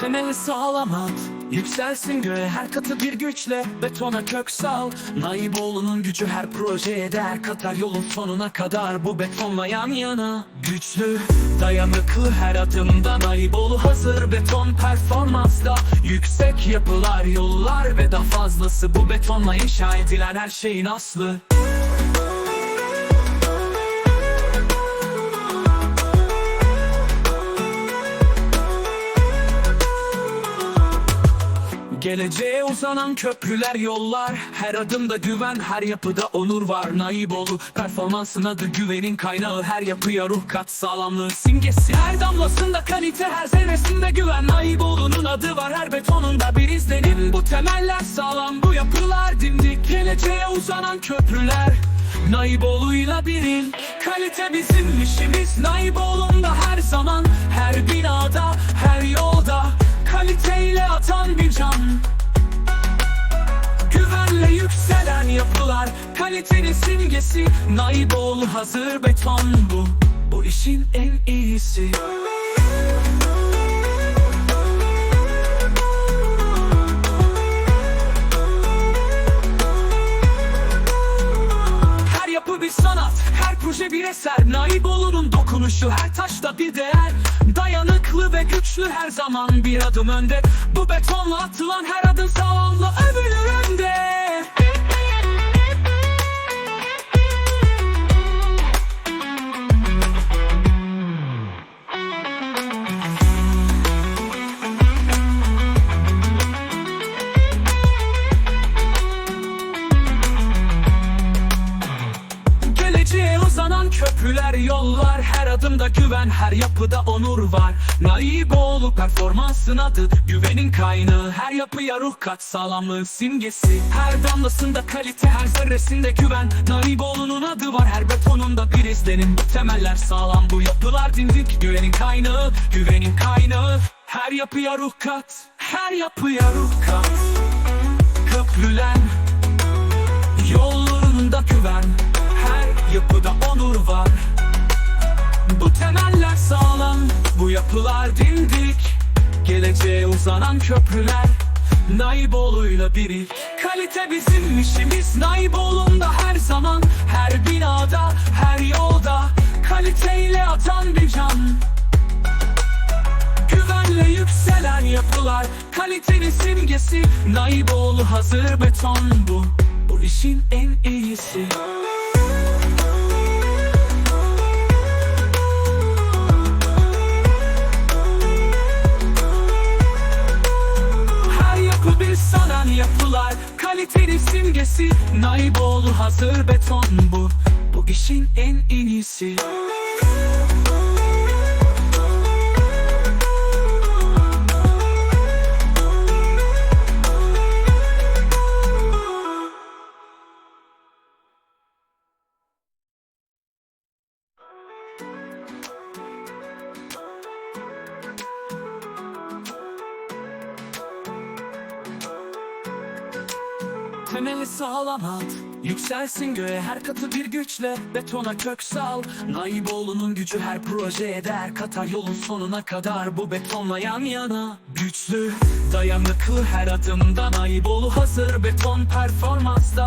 Temeli sağlam at Yükselsin göğe. Her katı bir güçle Betona kök sal. Naiboğlu'nun gücü her projeye değer. Katar Yolun sonuna kadar bu betonla yan yana. Güçlü, dayanıklı her adımda. Naiboğlu hazır beton performansta Yüksek yapılar, yollar ve daha fazlası Bu betonla inşa edilen her şeyin aslı Geleceğe uzanan köprüler yollar. Her adımda güven her yapıda onur var. Naiboğlu performansın adı güvenin kaynağı. Her yapıya ruh kat sağlamlığı simgesi. Her damlasında kalite her zerresinde güven. Naiboğlu'nun adı var her betonunda bir izlenim. Bu temeller sağlam bu yapılar dimdik. Geleceğe uzanan köprüler. Naiboğlu'yla bir il. Kalite bizim işimiz. Naiboğlu'nda her zaman Her binada Kalitenin simgesi Naiboğlu hazır beton bu. Bu işin en iyisi. Her yapı bir sanat, her proje bir eser. Naiboğlu'nun dokunuşu her taşta bir değer. Dayanıklı ve güçlü her zaman bir adım önde. Bu betonla atılan her adım sağlamla övülür önde köprüler yollar Her adımda güven her yapıda onur var. Naiboğlu performansın adı Güvenin kaynağı. Her yapıya ruh kat Sağlamlığın simgesi. Her damlasında kalite her zerresinde güven. Naiboğlu'nun adı var her betonunda bir izlenim. Temeller sağlam bu yapılar dimdik Güvenin kaynağı güvenin kaynağı. Her yapıya ruh kat Her yapıya ruh kat. Köprülen Yollarında güven Geleceğe uzanan köprüler Naiboğlu'yla biri. Kalite bizim işimiz Naiboğlu'nda her zaman Her binada her yolda. Kaliteyle atan bir can. Güvenle yükselen yapılar Kalitenin simgesi. Naiboğlu hazır beton bu Bu işin en iyisi sanan yapılar Kalitenin simgesi Naiboğlu hazır beton bu. Bu işin en iyisi Temeli sağlam at Yükselsin göğe. Her katı bir güçle Betona kök sal. Naiboğlu'nun gücü her projeye değer katar Yolun sonuna kadar bu betonla yan yana. Güçlü, dayanıklı her adımda Naiboğlu hazır. Beton performansta